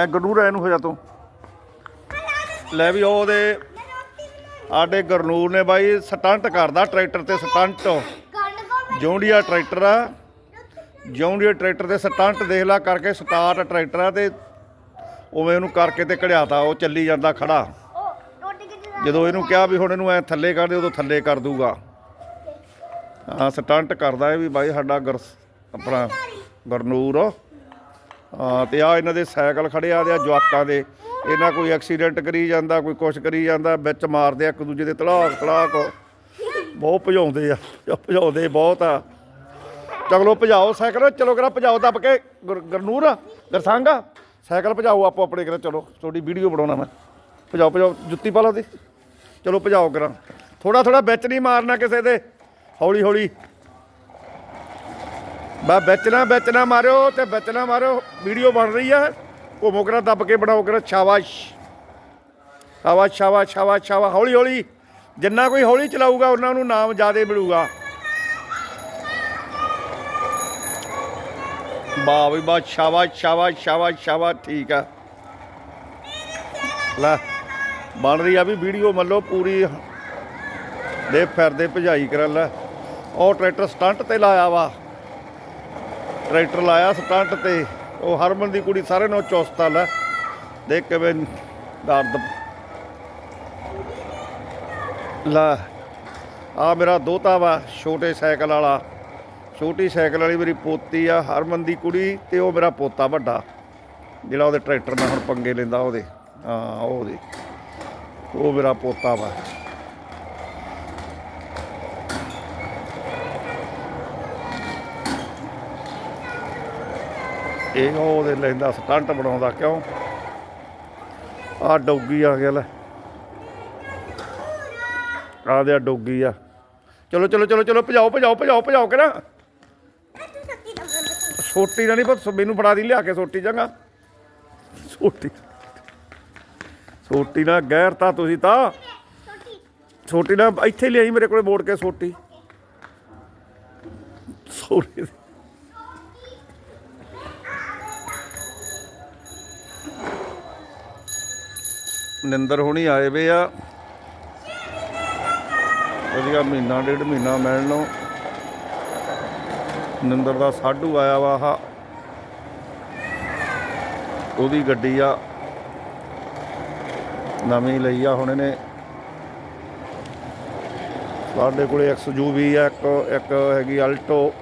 ਐ ਗਨੂਰ ਇਹਨੂੰ ਹੋ ਜਾ ਤੂੰ। ਲੈ ਵੀ ਉਹਦੇ ਆਡੇ ਗਰਨੂਰ ਨੇ ਬਾਈ ਸਟੰਟ ਕਰਦਾ ਟਰੈਕਟਰ ਤੇ ਸਟੰਟ। ਜੌਂਡੀਆ ਟਰੈਕਟਰ ਆ। ਜੌਂਡੀਆ ਟਰੈਕਟਰ ਤੇ ਸਟੰਟ ਦੇਖ ਲਾ ਕਰਕੇ ਸਟਾਰਟ ਟਰੈਕਟਰ ਆ ਤੇ ਉਵੇਂ ਉਹਨੂੰ ਕਰਕੇ ਤੇ ਕਢਿਆਤਾ, ਉਹ ਚੱਲੀ ਜਾਂਦਾ ਖੜਾ। ਜਦੋਂ ਇਹਨੂੰ ਕਿਹਾ ਵੀ ਹੁਣ ਇਹਨੂੰ ਐ ਥੱਲੇ ਕਰ ਦੇ, ਉਦੋਂ ਥੱਲੇ ਕਰ ਦੂਗਾ। ਹਾਂ, ਸਟੰਟ ਕਰਦਾ ਇਹ ਵੀ ਬਾਈ ਸਾਡਾ ਗਰ ਆਪਣਾ ਗਰਨੂਰ। ਤੇ ਆ ਇਹਨਾਂ ਦੇ ਸਾਈਕਲ ਖੜੇ ਆ ਦੇ ਆ ਜਵਾਕਾਂ ਦੇ। ਇਹਨਾਂ ਕੋਈ ਐਕਸੀਡੈਂਟ ਕਰੀ ਜਾਂਦਾ, ਕੋਈ ਕੁਛ ਕਰੀ ਜਾਂਦਾ, ਵਿੱਚ ਮਾਰਦੇ ਆ ਇੱਕ ਦੂਜੇ ਦੇ ਤਲਾਕ ਤਲਾਕ। ਬਹੁਤ ਭਜਾਉਂਦੇ ਆ, ਭਜਾਉਂਦੇ ਬਹੁਤ ਆ। ਚਲੋ ਭਜਾਓ ਸਾਈਕਲ, ਚਲੋ ਕਰਾ ਭਜਾਓ ਦੱਬ ਕੇ। ਗੁਰ- ਗਰਨੂਰ, ਗਰਸੰਗ, ਸਾਈਕਲ ਭਜਾਓ ਆਪੋ ਆਪਣੇ ਕਰਾ, ਚਲੋ। ਤੁਹਾਡੀ ਵੀਡੀਓ ਬਣਾਉਣਾ ਮੈਂ। ਭਜਾਓ ਭਜਾਓ, ਜੁੱਤੀ ਪਾ ਲਓ ਦੀ ਚਲੋ ਭਜਾਓ ਕਰਾਂ। ਥੋੜਾ ਥੋੜਾ ਵਿੱਚ ਨਹੀਂ ਮਾਰਨਾ ਕਿਸੇ ਦੇ। ਹੌਲੀ ਹੌਲੀ ਬਾ ਵਿੱਚ ਨਾ ਮਾਰਿਓ ਤੇ ਵਿੱਚ ਮਾਰਿਓ। ਵੀਡੀਓ ਬਣ ਰਹੀ ਆ। ਘੁੰਮੋ ਕਰਾ, ਦੱਬ ਕੇ ਬਣਾਓ ਕਰਾ। ਸ਼ਾਬਾਸ਼। ਸ਼ਾਬਾਸ਼ ਸ਼ਾਬਾਸ਼ ਸ਼ਾਬਾਸ਼ ਸ਼ਾਬਾਸ਼। ਹੌਲੀ ਹੌਲੀ। ਜਿੰਨਾ ਕੋਈ ਹੌਲੀ ਚਲਾਊਗਾ, ਉਹਨਾਂ ਨੂੰ ਨਾਮ ਜ਼ਿਆਦਾ ਮਿਲੂਗਾ। ਵਾਹ ਵੀ ਵਾਹ। ਸ਼ਾਬਾਸ਼ ਸ਼ਾਬਾਸ਼ ਸ਼ਾਬਾਸ਼ ਸ਼ਾਬਾਸ਼। ਠੀਕ ਆ। ਲੈ, ਬਣ ਰਹੀ ਆ ਵੀ ਵੀਡੀਓ ਮੰਨ ਪੂਰੀ। ਦੇ ਫਿਰਦੇ ਭਜਾਈ ਕਰਨ ਲੈ। ਉਹ ਟਰੈਕਟਰ ਸਟੰਟ ਤੇ ਲਾਇਆ ਵਾ। ਟਰੈਕਟਰ ਲਾਇਆ ਸਟੰਟ ਤੇ। ਉਹ ਹਰਮਨ ਦੀ ਕੁੜੀ ਸਾਰੇ ਨੂੰ ਚੌਸਤਾ ਲੈ। ਦੇਖ ਕਿਵੇਂ ਦਰਦ। ਲੈ ਆ ਮੇਰਾ ਦੋਤਾ ਵਾ, ਛੋਟੇ ਸਾਈਕਲ ਵਾਲਾ। ਛੋਟੀ ਸਾਈਕਲ ਵਾਲੀ ਮੇਰੀ ਪੋਤੀ ਆ, ਹਰਮਨ ਦੀ ਕੁੜੀ ਤੇ ਉਹ ਮੇਰਾ ਪੋਤਾ ਵੱਡਾ। ਜਿਹੜਾ ਉਹਦੇ ਟਰੈਕਟਰ ਨਾਲ ਹੁਣ ਪੰਗੇ ਲੈਂਦਾ ਉਹਦੇ। ਹਾਂ, ਉਹਦੇ। ਉਹ ਮੇਰਾ ਪੋਤਾ ਵਾ। ਇਹ ਉਹਦੇ ਲੈਂਦਾ ਸਟੰਟ ਬਣਾਉਂਦਾ ਕਿਉਂ? ਆ ਡੌਗੀ ਆ ਗਿਆ ਲੈ। ਆ ਦੇ ਡੌਗੀ ਆ। ਚਲੋ ਚਲੋ ਚਲੋ ਚਲੋ, ਭਜਾਓ ਭਜਾਓ ਭਜਾਓ ਭਜਾਓ ਕਰਾਂ ਛੋਟੀ ਨਾ ਨਹੀਂ ਪਰ ਮੈਨੂੰ ਫੜਾ ਦੀ, ਲਿਆ ਕੇ ਸੋਟੀ ਜੰਗਾ ਛੋਟੀ ਸੋਟੀ ਨਾ ਗੈਰ ਤਾਂ ਤੁਸੀਂ ਤਾਂ। ਛੋਟੀ ਨਾ ਇੱਥੇ ਲਿਆਈ ਮੇਰੇ ਕੋਲੇ ਮੋੜ ਕੇ ਸੋਟੀ। ਛੋਟੀ ਨਿੰਦਰ ਹੁਣੀ ਆਏ ਵੇ ਆ। ਵਧੀਆ ਮਹੀਨਾ, ਡੇਢ ਮਹੀਨਾ ਮਿਲਣ ਨੂੰ। ਨਿੰਦਰ ਦਾ ਸਾਡੂ ਆਇਆ ਵਾ ਆਹ। ਉਹਦੀ ਗੱਡੀ ਆ। ਨਵੀਂ ਲਈ ਆ ਹੁਣ ਇਹਨੇ। ਸਾਡੇ ਕੋਲੇ ਐਕਸਯੂਵੀ ਆ, ਇੱਕ ਇੱਕ ਹੈਗੀ ਅਲਟੋ।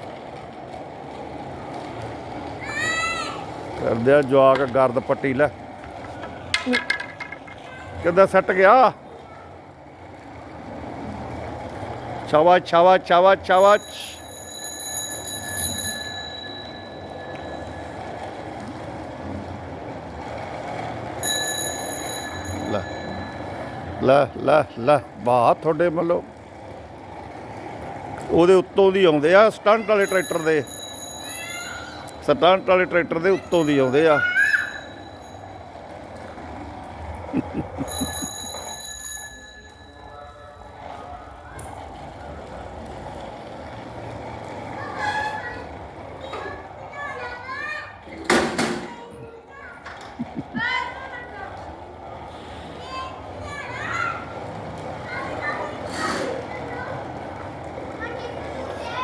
ਕਰਦੇ ਆ ਜਵਾਕ ਗਰਦ ਪੱਟੀ ਲੈ। ਕਿੱਦਾਂ ਸੱਟ ਗਿਆ? ਛਾਵਾ ਛਾਵਾ ਛਾਵਾ ਛਾਵਾ ਲੈ ਲੈ ਲੈ ਲੈ, ਵਾਹ, ਤੁਹਾਡੇ ਮੱਲੋ ਉਹਦੇ ਉੱਤੋਂ ਦੀ ਆਉਂਦੇ ਆ ਸਟੰਟ ਵਾਲੇ ਟਰੈਕਟਰ ਦੇ। ਸਟੰਟ ਵਾਲੇ ਟਰੈਕਟਰ ਦੇ ਉੱਤੋਂ ਦੀ ਆਉਂਦੇ ਆ।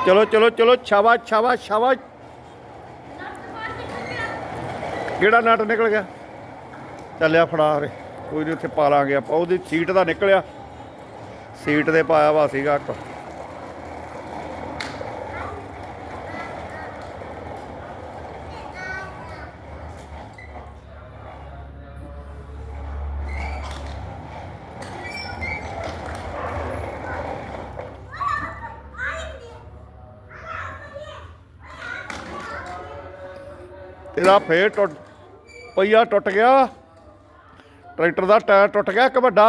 ਚਲੋ ਚਲੋ ਚਲੋ ਛਾਵਾ ਛਾਵਾ ਛਾਵਾ ਕਿਹੜਾ ਨਟ ਨਿਕਲ ਗਿਆ? ਚੱਲਿਆ ਫੜਾ ਰੇ ਕੋਈ ਨਹੀਂ ਉੱਥੇ ਪਾ ਲਾਂਗੇ ਆਪਾਂ। ਉਹਦੀ ਸੀਟ ਦਾ ਨਿਕਲਿਆ। ਸੀਟ ਦੇ ਪਾਇਆ ਵਾ ਸੀਗਾ ਇੱਕ। ਤੇਰਾ ਫੇਰ ਟੁੱਟ ਪਈਆ ਟੁੱਟ ਗਿਆ। ਟਰੈਕਟਰ ਦਾ ਟਾਇਰ ਟੁੱਟ ਗਿਆ ਇੱਕ ਵੱਡਾ।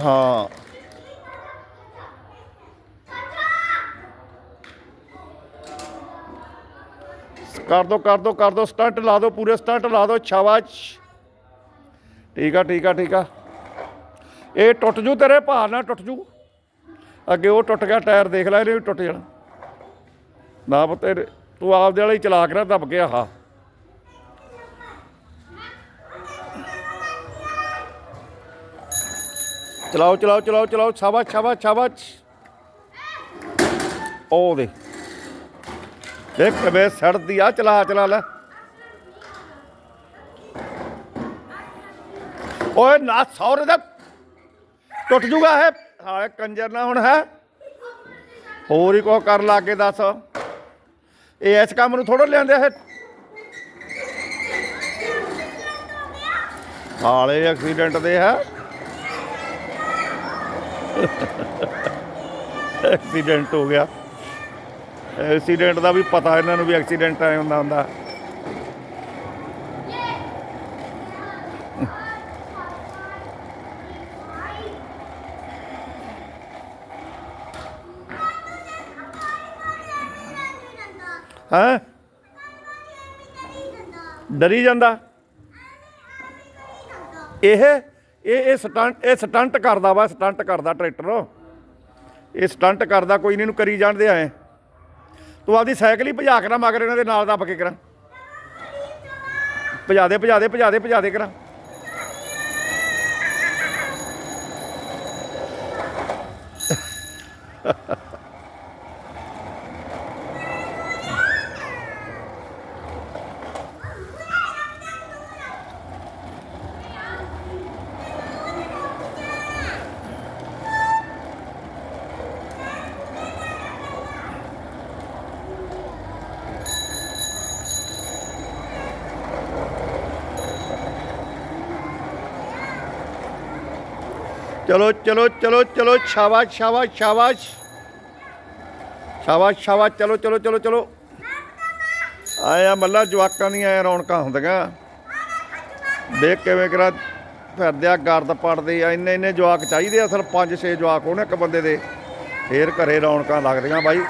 ਹਾਂ। ਕਰ ਦੋ ਕਰ ਦੋ ਕਰ ਦੋ, ਸਟੰਟ ਲਾ ਦੋ, ਪੂਰੇ ਸਟੰਟ ਲਾ ਦੋ, ਸ਼ਾਬਾਸ਼। ਠੀਕ ਆ ਠੀਕ ਆ ਠੀਕ ਆ। ਇਹ ਟੁੱਟ ਜੂ ਤੇਰੇ ਭਾਰ ਨਾਲ, ਟੁੱਟ ਜੂ। ਅੱਗੇ ਉਹ ਟੁੱਟ ਗਿਆ, ਟਾਇਰ ਦੇਖ ਲੈ ਇਹਨੇ ਵੀ ਟੁੱਟ ਜਾਣਾ। ਨਾ ਪਤਾ ਤੂੰ ਆਪਦੇ ਵਾਲਾ ਹੀ ਚਲਾ ਕੇ ਨਾ ਦੱਬ ਕੇ ਆਹ। ਚਲਾਓ ਚਲਾਓ ਚਲਾਓ ਚਲਾਓ, ਸ਼ਾਬਾਸ਼ ਸ਼ਾਬਾਸ਼ ਸ਼ਾਬਾਸ਼। ਉਹ ਦੇ। ਦੇਖ ਕਿਵੇਂ ਸੜਦੀ ਆ, ਚਲਾ ਚਲਾ ਲੈ। ਓਏ, ਨਾ ਸੌਰੇ ਦਾ ਟੁੱਟ ਜੂਗਾ ਇਹ। ਹਾਲੇ ਕੰਜਰ ਨਾ ਹੁਣ ਹੈ। ਹੋਰ ਹੀ ਕੋ ਕਰ ਲਾ ਕੇ ਦੱਸ। ਇਹ ਇਸ ਕੰਮ ਨੂੰ ਥੋੜਾ ਲਿਆਂਦੇ ਇਹ ਹਾਲੇ ਐਕਸੀਡੈਂਟ ਦੇ ਹੈ ਐਕਸੀਡੈਂਟ ਹੋ ਗਿਆ। ਐਕਸੀਡੈਂਟ ਦਾ ਵੀ ਪਤਾ ਇਹਨਾਂ ਨੂੰ ਵੀ ਐਕਸੀਡੈਂਟ ਆਇਆ ਹੁੰਦਾ ਹੁੰਦਾ। ਹੈ? ਡਰੀ ਜਾਂਦਾ। ਇਹ ਇਹ ਇਹ ਸਟੰਟ ਇਹ ਸਟੰਟ ਕਰਦਾ ਵਾ, ਸਟੰਟ ਕਰਦਾ ਟਰੈਕਟਰ। ਇਹ ਸਟੰਟ ਕਰਦਾ, ਕੋਈ ਨਹੀਂ ਨੂੰ ਕਰੀ ਜਾਣਦੇ ਆਏ ਤੂੰ ਆਪਦੀ ਸਾਈਕਲ ਹੀ ਭਜਾ ਕੇ ਨਾ, ਮਗਰ ਇਹਨਾਂ ਦੇ ਨਾਲ ਦੱਬ ਕੇ ਕਰਾਂ। ਭਜਾ ਦੇ ਭਜਾ ਦੇ ਭਜਾ ਦੇ ਭਜਾ ਦੇ ਕਰਾਂ। ਚਲੋ ਚਲੋ ਚਲੋ ਚਲੋ, ਸ਼ਾਬਾਸ਼ ਸ਼ਾਬਾਸ਼ ਸ਼ਾਬਾਸ਼। ਸ਼ਾਬਾਸ਼ ਸ਼ਾਬਾਸ਼, ਚਲੋ ਚਲੋ ਚਲੋ ਚਲੋ। ਆਇਆ ਮੱਲਾ, ਜਵਾਕਾਂ ਦੀਆਂ ਆਇਆ ਰੌਣਕਾਂ ਹੁੰਦੀਆਂ। ਦੇਖ ਕਿਵੇਂ ਕਰਾ ਫਿਰਦੇ ਆ, ਗਰਦ ਪੜਦੇ ਆ। ਇੰਨੇ ਇੰਨੇ ਜਵਾਕ ਚਾਹੀਦੇ ਆ, ਅਸਲ 5-6 ਜਵਾਕ ਹੋਣ ਇੱਕ ਬੰਦੇ ਦੇ। ਫੇਰ ਘਰੇ ਰੌਣਕਾਂ ਲੱਗਦੀਆਂ ਬਾਈ।